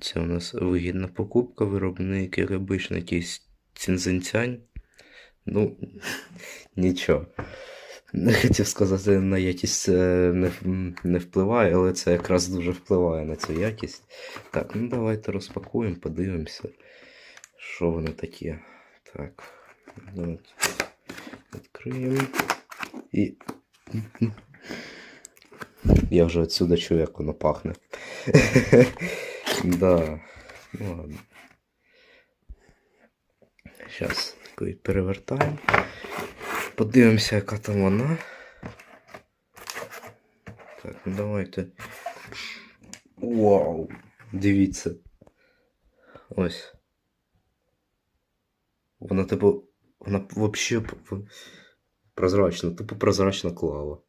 Це у нас вигідна покупка, виробник рибичний якийсь цінзинцянь. Ну, нічого. Не хотів сказати, на якість не, не впливає, але це якраз дуже впливає на цю якість. Так, ну давайте розпакуємо, подивимося, що воно таке. Так, відкриємо. І. Я вже отсюда чую, як воно пахне. Да. Ну ладно. Зараз такий перевертаємо. Подивимося, яка там вона. Так, ну давайте. Вау! Дивіться. Ось. Вона типу. Вона взагалі прозрачна, типу прозрачна клава.